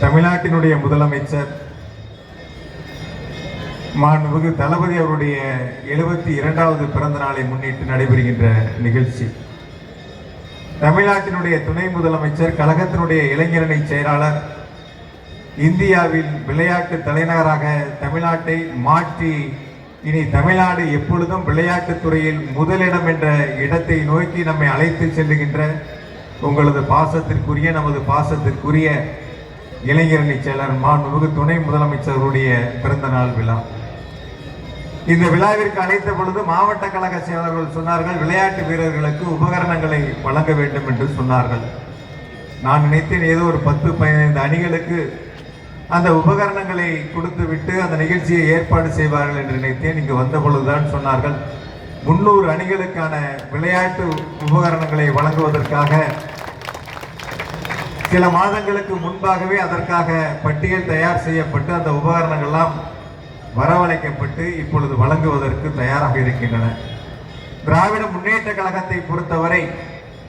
தமிழ்நாட்டினுடைய முதலமைச்சர் மாண்புமிகு தளபதி அவருடைய எழுபத்தி இரண்டாவது பிறந்த நாளை முன்னிட்டு நடைபெறுகின்ற நிகழ்ச்சி. தமிழ்நாட்டினுடைய துணை முதலமைச்சர் கழகத்தினுடைய இளைஞரணி செயலாளர் இந்தியாவில் விளையாட்டு தலைநகராக தமிழ்நாட்டை மாற்றி இனி தமிழ்நாடு எப்பொழுதும் விளையாட்டுத் துறையில் முதலிடம் என்ற இடத்தை நோக்கி நம்மை அழைத்து செல்லுகின்ற உங்களது பாசத்திற்குரிய நமது பாசத்திற்குரிய இளைஞரணி செயலர் மாண்புமிகு துணை முதலமைச்சருடைய பிறந்த நாள் விழா. இந்த விழாவிற்கு அழைத்த பொழுது மாவட்ட கழக செயலர்கள் சொன்னார்கள் விளையாட்டு வீரர்களுக்கு உபகரணங்களை வழங்க வேண்டும் என்று சொன்னார்கள். நான் நினைத்தேன் ஏதோ ஒரு பத்து பதினைந்து அணிகளுக்கு அந்த உபகரணங்களை கொடுத்து விட்டு அந்த நிகழ்ச்சியை ஏற்பாடு செய்வார்கள் என்று நினைத்தேன். இங்கு வந்த பொழுதுதான் சொன்னார்கள் முன்னூறு அணிகளுக்கான விளையாட்டு உபகரணங்களை வழங்குவதற்காக சில மாதங்களுக்கு முன்பாகவே அதற்காக பட்டியல் தயார் செய்யப்பட்டு அந்த உபகரணங்கள்லாம் வரவழைக்கப்பட்டு இப்பொழுது வழங்குவதற்கு தயாராக இருக்கின்றன. திராவிட முன்னேற்ற கழகத்தை பொறுத்தவரை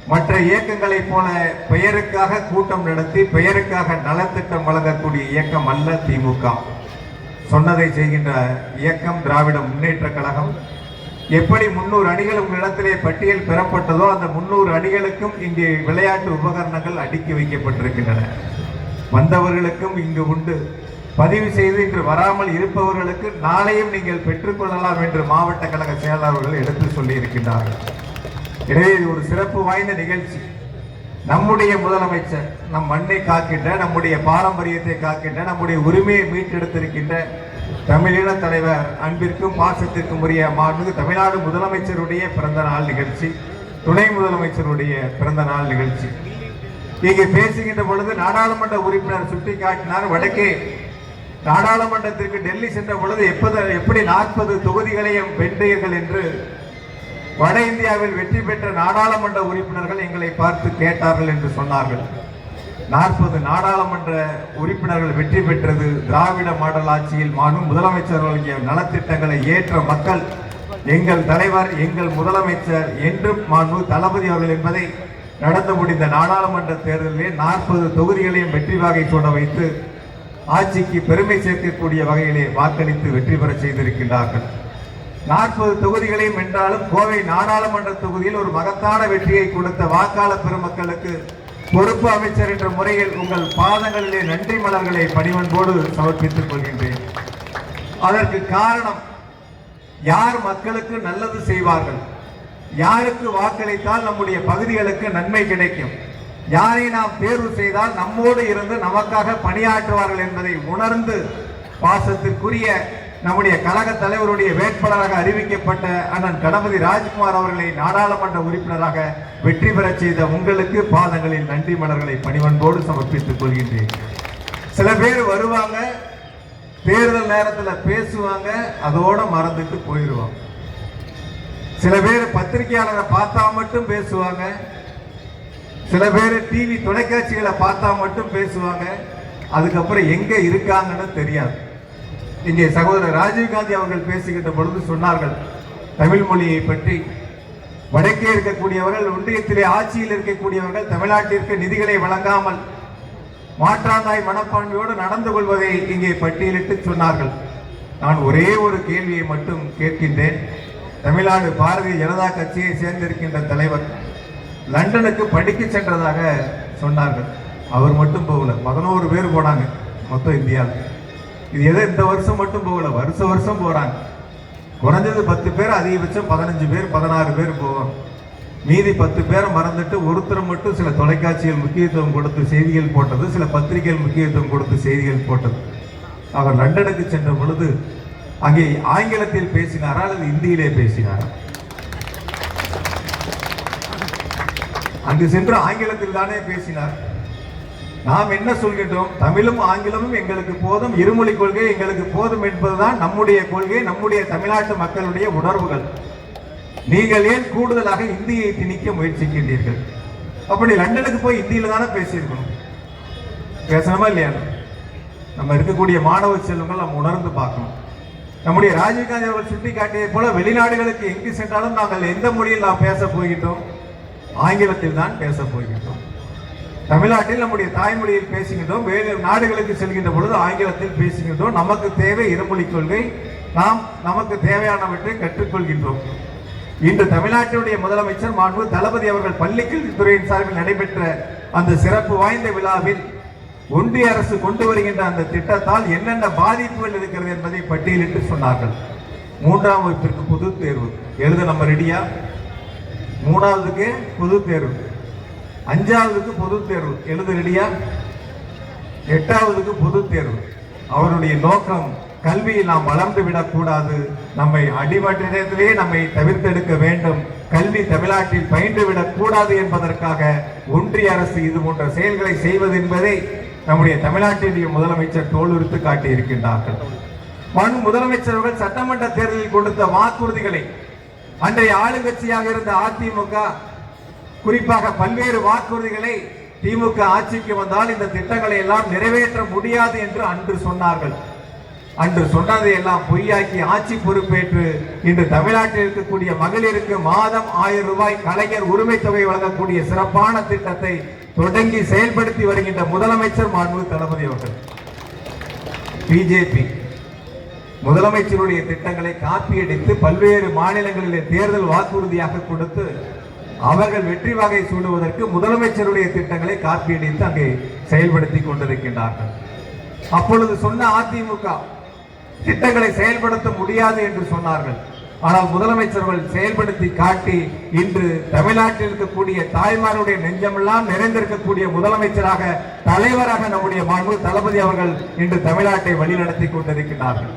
மற்ற இயக்கங்களைப் போல பெயருக்காக கூட்டம் நடத்தி பெயருக்காக நலத்திட்டம் வழங்கக்கூடிய இயக்கம் அல்ல திமுக சொன்னதை செய்கின்ற இயக்கம் திராவிட முன்னேற்ற கழகம் எப்படி முன்னூறு அணிகள் உங்களிடத்திலே பட்டியல் பெறப்பட்டதோ அந்த முன்னூறு அணிகளுக்கும் இங்கே விளையாட்டு உபகரணங்கள் அடுக்கி வைக்கப்பட்டிருக்கின்றன. வந்தவர்களுக்கும் இங்கு உண்டு. பதிவு செய்து இன்று வராமல் இருப்பவர்களுக்கு நாளையும் நீங்கள் பெற்றுக்கொள்ளலாம் என்று மாவட்ட கழக செயலாளர்கள் எடுத்து சொல்லியிருக்கின்றார்கள். எனவே இது ஒரு சிறப்பு வாய்ந்த நிகழ்ச்சி. நம்முடைய முதலமைச்சர் நம் மண்ணை காக்கின்ற நம்முடைய பாரம்பரியத்தை காக்கின்ற நம்முடைய உரிமையை மீட்டெடுத்திருக்கின்ற தமிழின தலைவர் அன்பிற்கும் பாசத்திற்கும் உரிய மாண்புமிகு தமிழ்நாடு முதலமைச்சருடைய பிறந்த நாள் நிகழ்ச்சி துணை முதலமைச்சருடைய பிறந்த நாள் நிகழ்ச்சி. இங்கே பேசுகின்ற பொழுது நாடாளுமன்ற உறுப்பினர் சுட்டிக்காட்டினார் வடக்கே நாடாளுமன்றத்திற்கு டெல்லி சென்ற பொழுது எப்போது எப்படி நாற்பது தொகுதிகளையும் வென்றீர்கள் என்று வட இந்தியாவில் வெற்றி பெற்ற நாடாளுமன்ற உறுப்பினர்கள் எங்களை பார்த்து கேட்டார்கள் என்று சொன்னார்கள். நாற்பது நாடாளுமன்ற உறுப்பினர்கள் வெற்றி பெற்றது. திராவிட மாடல் ஆட்சியில் மானும் முதலமைச்சர்களுடைய நலத்திட்டங்களை ஏற்ற மக்கள் எங்கள் தலைவர் எங்கள் முதலமைச்சர் என்றும் மாண்பு தளபதி அவர்கள் என்பதை நடந்து முடிந்த நாடாளுமன்ற தேர்தலிலே நாற்பது தொகுதிகளையும் வெற்றி வாகை சூட வைத்து ஆட்சிக்கு பெருமை சேர்க்கக்கூடிய வகையிலே வாக்களித்து வெற்றி பெற செய்திருக்கின்றார்கள். நாற்பது தொகுதிகளையும் என்றாலும் கோவை நாடாளுமன்ற தொகுதியில் ஒரு மகத்தான வெற்றியை கொடுத்த வாக்காளர் பெருமக்களுக்கு பொறுப்பு அமைச்சர் என்ற முறையில் உங்கள் பாதங்களிலே நன்றி மலர்களை பணிவன்போடு சமர்ப்பித்துக் கொள்கின்றேன். அதற்கு காரணம் யார் மக்களுக்கு நல்லது செய்வார்கள்? யாருக்கு வாக்களித்தால் நம்முடைய பகுதிகளுக்கு நன்மை கிடைக்கும்? யாரை நாம் தேர்வு செய்தால் நம்மோடு இருந்து நமக்காக பணியாற்றுவார்கள் என்பதை உணர்ந்து பாசத்திற்குரிய நம்முடைய கழக தலைவருடைய வேட்பாளராக அறிவிக்கப்பட்ட அண்ணன் கணபதி ராஜ்குமார் அவர்களை நாடாளுமன்ற உறுப்பினராக வெற்றி பெறச் செய்த உங்களுக்கு பாதங்களில் நன்றி மலர்களை பணிவன்போடு சமர்ப்பித்துக் கொள்கின்றேன். சில பேர் வருவாங்க தேர்தல் நேரத்தில் பேசுவாங்க அதோட மறந்துட்டு போயிடுவாங்க சில பேர் பத்திரிகையாளரை பார்த்தா மட்டும் பேசுவாங்க சில பேர் டிவி தொலைக்காட்சிகளை பார்த்தா மட்டும் பேசுவாங்க அதுக்கப்புறம் எங்கே இருக்காங்கன்னு தெரியாது. இங்கே சகோதரர் ராஜீவ்காந்தி அவர்கள் பேசுகின்ற பொழுது சொன்னார்கள் தமிழ் மொழியை பற்றி வடக்கே இருக்கக்கூடியவர்கள் ஒன்றியத்திலே ஆட்சியில் இருக்கக்கூடியவர்கள் தமிழ்நாட்டிற்கு நிதிகளை வழங்காமல் மாற்றாந்தாய் மனப்பான்மையோடு நடந்து கொள்வதை இங்கே பட்டியலிட்டு சொன்னார்கள். நான் ஒரே ஒரு கேள்வியை மட்டும் கேட்கின்றேன். தமிழ்நாடு பாரதிய ஜனதா கட்சியை சேர்ந்திருக்கின்ற தலைவர் லண்டனுக்கு படிக்க சென்றதாக சொன்னார்கள். அவர் மட்டும் போகல பதினோரு பேர் போனாங்க மொத்தம் இந்தியாவில். இது எதோ இந்த வருஷம் மட்டும் போகல வருஷ வருஷம் போகிறாங்க குறைஞ்சது பத்து பேர் அதிகபட்சம் பதினஞ்சு பேர் பதினாறு பேர் போவோம். மீதி பத்து பேரை மறந்துட்டு ஒருத்தரை மட்டும் சில தொலைக்காட்சிகள் முக்கியத்துவம் கொடுத்து செய்திகள் போட்டது சில பத்திரிகைகள் முக்கியத்துவம் கொடுத்து செய்திகள் போட்டது. அவர் லண்டனுக்கு சென்ற பொழுது அங்கே ஆங்கிலத்தில் பேசினாரா அல்லது இந்தியிலே பேசினாரா? அங்கு சென்று ஆங்கிலத்தில் தானே பேசினார். நாம் என்ன சொல்கின்றோம்? தமிழும் ஆங்கிலமும் எங்களுக்கு போதும். இருமொழி கொள்கை எங்களுக்கு போதும் என்பதுதான் நம்முடைய கொள்கை நம்முடைய தமிழ்நாட்டு மக்களுடைய உணர்வுகள். நீங்கள் ஏன் கூடுதலாக இந்தியை திணிக்க முயற்சிக்கின்றீர்கள்? அப்படி லண்டனுக்கு போய் இந்தியில தானே பேசியிருக்கணும். பேசணுமா இல்லையா? நம்ம இருக்கக்கூடிய மாணவ செல்வங்கள் நம்ம உணர்ந்து பார்க்கணும். நம்முடைய ராஜீவ்காந்தி அவர்கள் சுட்டி காட்டியது போல வெளிநாடுகளுக்கு எங்கு சென்றாலும் நாங்கள் எந்த மொழியில் நாம் பேச போகின்றோம்? ஆங்கிலத்தில் தான் பேச போகின்றோம். தமிழ்நாட்டில் நம்முடைய தாய்மொழியில் பேசுகின்றோம் வேறு நாடுகளுக்கு செல்கின்ற பொழுது ஆங்கிலத்தில் பேசுகின்றோம். நமக்கு தேவை இருமொழி கொள்கை. நாம் நமக்கு தேவையானவற்றை கற்றுக்கொள்கின்றோம். இன்று தமிழ்நாட்டினுடைய முதலமைச்சர் மாண்பு தளபதி அவர்கள் பள்ளிக்கல்வித்துறையின் சார்பில் நடைபெற்ற அந்த சிறப்பு வாய்ந்த விழாவில் ஒன்றிய அரசு கொண்டு வருகின்ற அந்த திட்டத்தால் என்னென்ன பாதிப்புகள் இருக்கிறது என்பதை பட்டியலிட்டு சொன்னார்கள். மூன்றாம் வகுப்பிற்கு பொது தேர்வு. எழுத நம்ம ரெடியா மூணாவதுக்கு பொது தேர்வு. அஞ்சாவதுக்கு பொது தேர்வு. எழுத ரெடியா எட்டாவதுக்கு பொது தேர்வு. அவருடைய நோக்கம் கல்வியில் நாம் வளர்ந்து விடக்கூடாது. நம்மை அடிமட்டத்திலே நம்மை தவிர்த்தெடுக்க வேண்டும். கல்வி தமிழ்நாட்டில் பயின்று விடக்கூடாது என்பதற்காக ஒன்றிய அரசு இது போன்ற செயல்களை செய்வது என்பதை நம்முடைய தமிழ்நாட்டினுடைய முதலமைச்சர் தோலுரித்து காட்டியிருக்கின்றார்கள். மண் முதலமைச்சர்கள் சட்டமன்ற தேர்தலில் கொடுத்த வாக்குறுதிகளை அன்றைய ஆளுங்கட்சியாக இருந்த அதிமுக குறிப்பாக பல்வேறு வாக்குறுதிகளை திமுக ஆட்சிக்கு வந்தால் இந்த திட்டங்களை எல்லாம் நிறைவேற்ற முடியாது என்று அன்று சொன்னார்கள். அன்று சொன்னதை எல்லாம் பொய்யாக்கி ஆட்சி பொறுப்பேற்று இன்று தமிழ்நாட்டில் இருக்கக்கூடிய மகளிருக்கு மாதம் ஆயிரம் ரூபாய் கலைஞர் உரிமை தொகை வழங்கக்கூடிய சிறப்பான திட்டத்தை தொடங்கி செயல்படுத்தி வருகின்ற முதலமைச்சர் மாண்பு தளபதி அவர்கள். பிஜேபி முதலமைச்சருடைய திட்டங்களை காப்பியடித்து பல்வேறு மாநிலங்களிலே தேர்தல் வாக்குறுதியாக கொடுத்து அவர்கள் வெற்றி வகை சூடுவதற்கு முதலமைச்சருடைய திட்டங்களை காப்பியடித்து அங்கே செயல்படுத்தி கொண்டிருக்கின்றார்கள். அப்பொழுது சொன்ன அதிமுக திட்டங்களை செயல்படுத்த முடியாது என்று சொன்னார்கள். ஆனால் முதலமைச்சர்கள் செயல்படுத்தி காட்டி இன்று தமிழ்நாட்டில் இருக்கக்கூடிய தாய்மாருடைய நெஞ்சமெல்லாம் நிறைந்திருக்கக்கூடிய முதலமைச்சராக தலைவராக நம்முடைய மாண்பு தளபதி அவர்கள் இன்று தமிழ்நாட்டை வழிநடத்தி கொண்டிருக்கிறார்கள்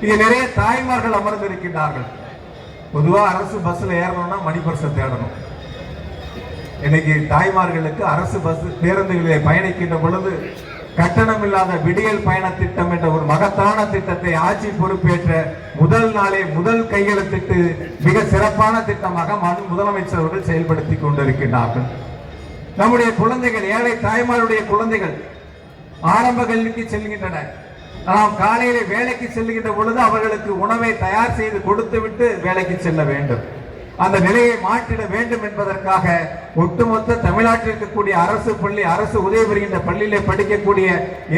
இங்கே நிறைய தாய்மார்கள் அமர்ந்திருக்கின்றார்கள். பொதுவா அரசு பஸ்ஸில் ஏறணும்னா மணி தேடணும். இன்னைக்கு தாய்மார்களுக்கு அரசு பஸ் பேருந்துகளிலே பயணிக்கின்ற பொழுது கட்டணம் இல்லாத விடியல் பயண திட்டம் என்ற ஒரு மகத்தான திட்டத்தை ஆட்சி பொறுப்பேற்ற முதல் நாளே முதல் கையெழுத்திட்டு மிக சிறப்பான திட்டமாக மனு- முதலமைச்சர் அவர்கள் செயல்படுத்தி கொண்டிருக்கின்றார்கள். நம்முடைய குழந்தைகள் ஏழை தாய்மாருடைய குழந்தைகள் ஆரம்ப கல்விக்கு செல்கின்றன நாம் காலையில வேலைக்கு செல்கின்ற பொழுது அவர்களுக்கு உணவை தயார் செய்து கொடுத்துவிட்டு வேலைக்கு செல்ல வேண்டும். அந்த நிலையை மாற்றிட வேண்டும் என்பதற்காக ஒட்டுமொத்த தமிழ்நாட்டில் இருக்கக்கூடிய அரசு பள்ளி அரசு உதவி பெறுகின்ற பள்ளியிலே படிக்கக்கூடிய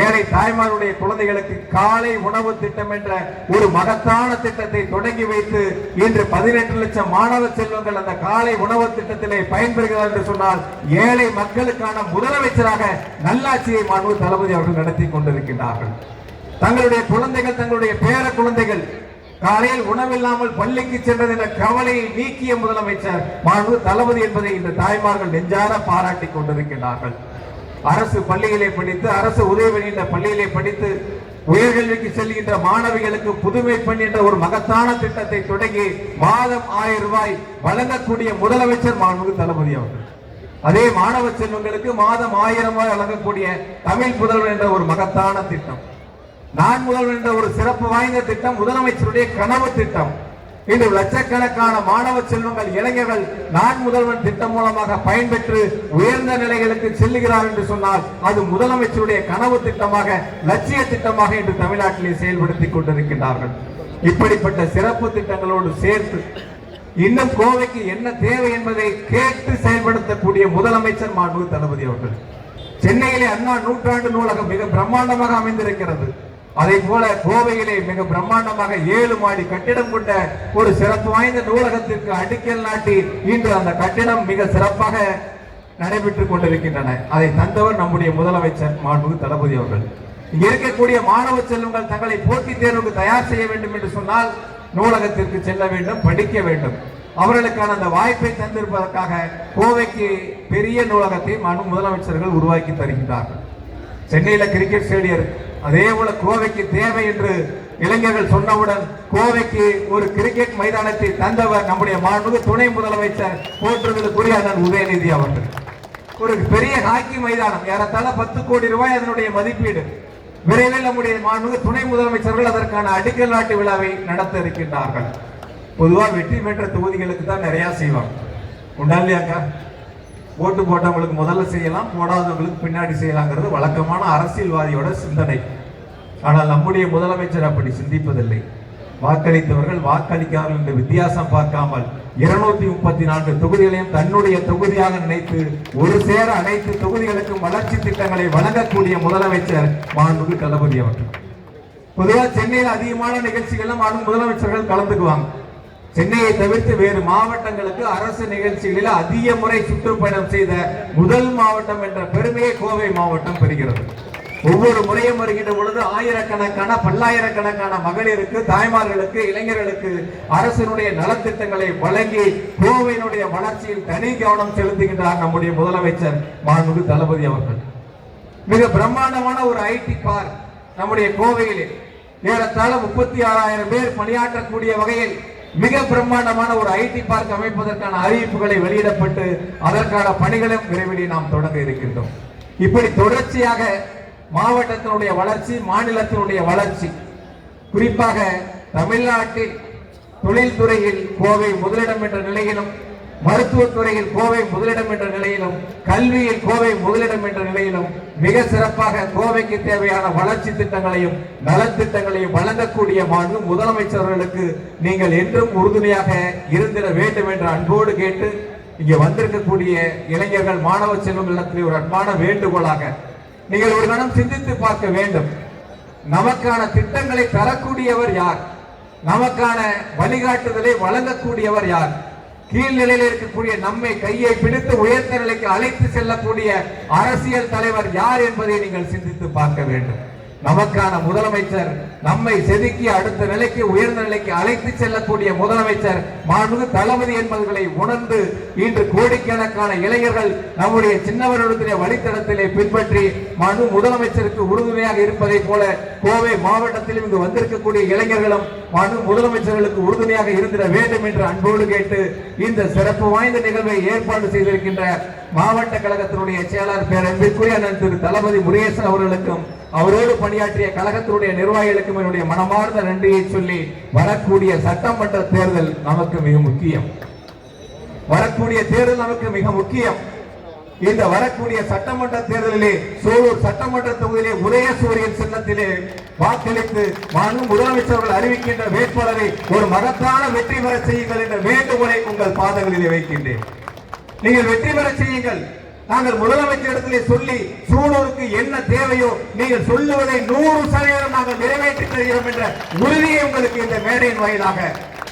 ஏழை தாய்மாருடைய குழந்தைகளுக்கு காலை உணவு திட்டம் என்ற ஒரு மகத்தான திட்டத்தை தொடங்கி வைத்து இன்று பதினெட்டு லட்சம் மாணவ செல்வங்கள் அந்த காலை உணவு திட்டத்திலே பயன்பெறுகிறார் என்று சொன்னால் ஏழை மக்களுக்கான முதலமைச்சராக நல்லாட்சியை மாண்பு தளபதி அவர்கள் நடத்தி கொண்டிருக்கின்றார்கள். தங்களுடைய குழந்தைகள் தங்களுடைய பேர குழந்தைகள் காலையில் உணவில்லாமல் பள்ளிக்கு சென்றது என்ற கவலையை நீக்கிய முதலமைச்சர் மாண்பு தளபதி என்பதை இந்த தாய்மார்கள் நெஞ்சார பாராட்டி கொண்டிருக்கிறார்கள். அரசு பள்ளியிலே படித்து அரசு உதவி பெறுகின்ற பள்ளியிலே படித்து உயர்கல்விக்கு செல்கின்ற மாணவிகளுக்கு புதுமை பெண் என்ற ஒரு மகத்தான திட்டத்தை தொடங்கி மாதம் ஆயிரம் ரூபாய் வழங்கக்கூடிய முதலமைச்சர் மாண்பு தளபதி அவர்கள். அதே மாணவ செல்வங்களுக்கு மாதம் ஆயிரம் ரூபாய் வழங்கக்கூடிய தமிழ் புதல்வர் என்ற ஒரு மகத்தான திட்டம். நான் முதல்வர் என்ற ஒரு சிறப்பு வாய்ந்த திட்டம் முதலமைச்சருடைய கனவு திட்டம். இன்று லட்சக்கணக்கான மாணவ செல்வங்கள் இளைஞர்கள் நான் முதல்வன் திட்டம் மூலமாக பயன்பெற்று உயர்ந்த நிலைகளுக்கு செல்லுகிறார் என்று சொன்னால் அது முதலமைச்சருடைய கனவு திட்டமாக லட்சிய திட்டமாக இன்று தமிழ்நாட்டிலே செயல்படுத்திக் கொண்டிருக்கின்றார்கள். இப்படிப்பட்ட சிறப்பு திட்டங்களோடு சேர்த்து இன்னும் கோவைக்கு என்ன தேவை என்பதை கேட்டு செயல்படுத்தக்கூடிய முதலமைச்சர் மாண்பு தளபதி அவர்கள். சென்னையிலே அண்ணா நூற்றாண்டு நூலகம் மிக பிரம்மாண்டமாக அமைந்திருக்கிறது. அதே போல கோவையிலே மிக பிரம்மாண்டமாக ஏழு மாடி கட்டிடம் கொண்ட ஒரு சிறப்பு வாய்ந்த நூலகத்திற்கு அடிக்கல் நாட்டி இன்று அந்த கட்டிடம் மிக சிறப்பாக நடைபெற்றுக் கொண்டிருக்கின்றன. அதை தந்தவர் நம்முடைய முதலமைச்சர் மாண்புமிகு தளபதி அவர்கள். இங்கே இருக்கக்கூடிய மாணவ செல்வங்கள் தங்களை போட்டித் தேர்வுக்கு தயார் செய்ய வேண்டும் என்று சொன்னால் நூலகத்திற்கு செல்ல வேண்டும் படிக்க வேண்டும். அவர்களுக்கான அந்த வாய்ப்பை தந்திருப்பதற்காக கோவைக்கு பெரிய நூலகத்தை மாண்பு முதலமைச்சர்கள் உருவாக்கி தருகின்றார்கள். சென்னையில் கிரிக்கெட் ஸ்டேடியம் அதே போல கோவைக்கு தேவை என்று இளைஞர்கள் சொன்னவுடன் கோவைக்கு ஒரு கிரிக்கெட் மைதானத்தை தந்தவர் நம்முடைய மாண்புக்கு துணை முதலமைச்சர் போற்றுதலுக்குரிய அண்ணன் உதயநிதி அவர்கள். ஒரு பெரிய ஹாக்கி மைதானம் ஏறத்தாழ பத்து கோடி ரூபாய் அதனுடைய மதிப்பீடு. விரைவில் நம்முடைய மாண்புக்கு துணை முதலமைச்சர்கள் அதற்கான அடிக்கல் நாட்டு விழாவை நடத்த இருக்கின்றார்கள். பொதுவாக வெற்றி பெற்ற தொகுதிகளுக்கு தான் நிறைய செய்வாங்க. உண்டா இல்லையாக்கா? ஓட்டு போட்டவங்களுக்கு முதல்ல செய்யலாம் போடாதவங்களுக்கு பின்னாடி செய்யலாங்கிறது வழக்கமான அரசியல்வாதியோட சிந்தனை. ஆனால் நம்முடைய முதலமைச்சர் அப்படி சிந்திப்பதில்லை. வாக்களித்தவர்கள் வாக்களிக்கார்கள் என்ற வித்தியாசம் பார்க்காமல் இருநூத்தி முப்பத்தி நான்கு தொகுதிகளையும் தன்னுடைய தொகுதியாக நினைத்து ஒரு சேர அனைத்து தொகுதிகளுக்கும் வளர்ச்சி திட்டங்களை வழங்கக்கூடிய முதலமைச்சர் மாண்புமிகு தளபதி அவர்கள். பொதுவாக சென்னையில் அதிகமான நிகழ்ச்சிகளும் மாண்பு முதலமைச்சர்கள் கலந்துக்குவாங்க. சென்னையை தவிர்த்து வேறு மாவட்டங்களுக்கு அரசு நிகழ்ச்சிகளில் அதிக முறை சுற்றுப்பயணம் செய்த முதல் மாவட்டம் என்ற பெருமையை கோவை மாவட்டம் பெறுகிறது. ஒவ்வொரு முறையும் வருகின்ற பொழுது ஆயிரக்கணக்கான பல்லாயிரக்கணக்கான மகளிருக்கு தாய்மார்களுக்கு இளைஞர்களுக்கு அரசினுடைய நலத்திட்டங்களை வழங்கி கோவையினுடைய வளர்ச்சியில் தனி கவனம் செலுத்துகின்றார் நம்முடைய முதலமைச்சர் மாண்புமிகு தளபதி அவர்கள். மிக பிரம்மாண்டமான ஒரு ஐடி பார்க் நம்முடைய கோவையிலே. ஏறத்தாழ முப்பத்தி ஆறாயிரம் பேர் பணியாற்றக்கூடிய வகையில் மிக பிரம்மாண்டமான ஒரு ஐடி பார்க் அமைப்பதற்கான அறிவிப்புகளை வெளியிடப்பட்டு அதற்கான பணிகளும் விரைவில் நாம் தொடங்க இருக்கின்றோம். இப்படி தொடர்ச்சியாக மாவட்டத்தினுடைய வளர்ச்சி மாநிலத்தினுடைய வளர்ச்சி குறிப்பாக தமிழ்நாட்டில் தொழில்துறையில் கோவை முதலிடம் என்ற நிலையிலும் மருத்துவத்துறையில் கோவை முதலிடம் என்ற நிலையிலும் கல்வியில் கோவை முதலிடம் என்ற நிலையிலும் மிக சிறப்பாக கோவைக்கு தேவையான வளர்ச்சி திட்டங்களையும் நலத்திட்டங்களையும் வழங்கக்கூடிய மாண்பு முதலமைச்சர்களுக்கு நீங்கள் என்றும் உறுதுணையாக இருந்திட வேண்டும் என்ற அன்போடு கேட்டு இங்கே வந்திருக்கக்கூடிய இளைஞர்கள் மாணவ செல்வங்களிடத்தில் ஒரு அன்பான வேண்டுகோளாக நீங்கள் ஒரு கணம் சிந்தித்து பார்க்க வேண்டும். நமக்கான திட்டங்களை தரக்கூடியவர் யார்? நமக்கான வழிகாட்டுதலை வழங்கக்கூடியவர் யார்? கீழ்நிலையில் இருக்கக்கூடிய நம்மை கையை பிடித்து உயர்ந்த நிலைக்கு அழைத்து செல்லக்கூடிய அரசியல் தலைவர் யார் என்பதை நீங்கள் சிந்தித்து பார்க்க வேண்டும். நமக்கான முதலமைச்சர் நம்மை செதுக்கி அடுத்த நிலைக்கு உயர்ந்த நிலைக்கு அழைத்து செல்லக்கூடிய முதலமைச்சர் மாண்புமிகு தளபதி என்பவர்களை உணர்ந்து இன்று கோடிக்கணக்கான இளைஞர்கள் நம்முடைய சின்னவர்களுடைய வழித்தடத்திலே பின்பற்றி மாண்பு முதலமைச்சருக்கு உறுதுணையாக இருப்பதை போல கோவை மாவட்டத்திலும் இங்கு வந்திருக்கக்கூடிய இளைஞர்களும் மாண்பு முதலமைச்சர்களுக்கு உறுதுணையாக இருந்திட வேண்டும் என்று அன்போடு கேட்டு இந்த சிறப்பு வாய்ந்த நிகழ்வை ஏற்பாடு செய்திருக்கின்ற மாவட்ட கழகத்தினுடைய செயலாளர் பேரன்பிற்குரிய திரு தளபதி முருகேசன் அவர்களுக்கும் அவரோடு பணியாற்றிய கழகத்தினுடைய நிர்வாகிகளுக்கும் என்னுடைய மனமார்ந்த நன்றியை சொல்லி வரக்கூடிய சட்டமன்ற தேர்தல் நமக்கு மிக முக்கியம். வரக்கூடிய தேர்தல் நமக்கு மிக முக்கியம். இந்த வரக்கூடிய சட்டமன்ற தேர்தலிலே சோழூர் சட்டமன்ற தொகுதியிலே உதயசூரியன் சின்னத்திலே வாக்களித்து மாண்பு முதலமைச்சர்கள் அறிவிக்கின்ற வேட்பாளரை ஒரு மகத்தான வெற்றி பெற செய்யுங்கள் என்ற வேண்டுகோளை உங்கள் பாதங்களிலே வைக்கின்றேன். நீங்கள் வெற்றி பெற செய்யுங்கள். நாங்கள் முதலமைச்சரிடத்திலே சொல்லி சூழலுக்கு என்ன தேவையோ நீங்கள் சொல்லுவதை நூறு சதவீதம் நாங்கள் நிறைவேற்றி தருகிறோம் என்ற உறுதியை உங்களுக்கு இந்த மேடையின் வாயிலாக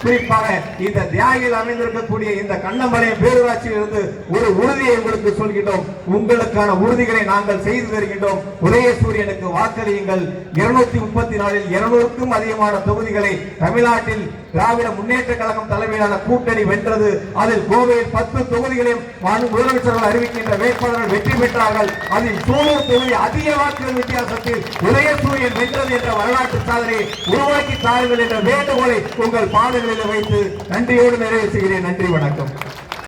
குறிப்பாக இந்த தியாகியில் அமைந்திருக்கக்கூடிய இந்த கண்ணம்பாளையம் பேரூராட்சியில் இருந்து ஒரு உறுதியை உங்களுக்கு சொல்கின்றோம். உங்களுக்கான உறுதிகளை நாங்கள் செய்து தருகின்றோம். உதயசூரியனுக்கு வாக்களியுங்கள். இருநூத்தி முப்பத்தி நாலில் இருநூறுக்கும் அதிகமான தொகுதிகளை தமிழ்நாட்டில் திராவிட முன்னேற்ற கழகம் தலைமையிலான கூட்டணி வென்றது. அதில் கோவையில் பத்து தொகுதிகளையும் முதலமைச்சர்கள் அறிவிக்கின்ற வேட்பாளர்கள் வெற்றி பெற்றார்கள். அதில் சூலூர் தொகுதி அதிக வாக்குகள் வித்தியாசத்தில் உதயசூரியன் வென்றது என்ற வரலாற்று சாதனையை உருவாக்கி தாருங்கள் என்ற வேண்டுகோளை உங்கள் பாதங்களில் வைத்து நன்றியோடு நிறைவு செய்கிறேன் நன்றி வணக்கம்.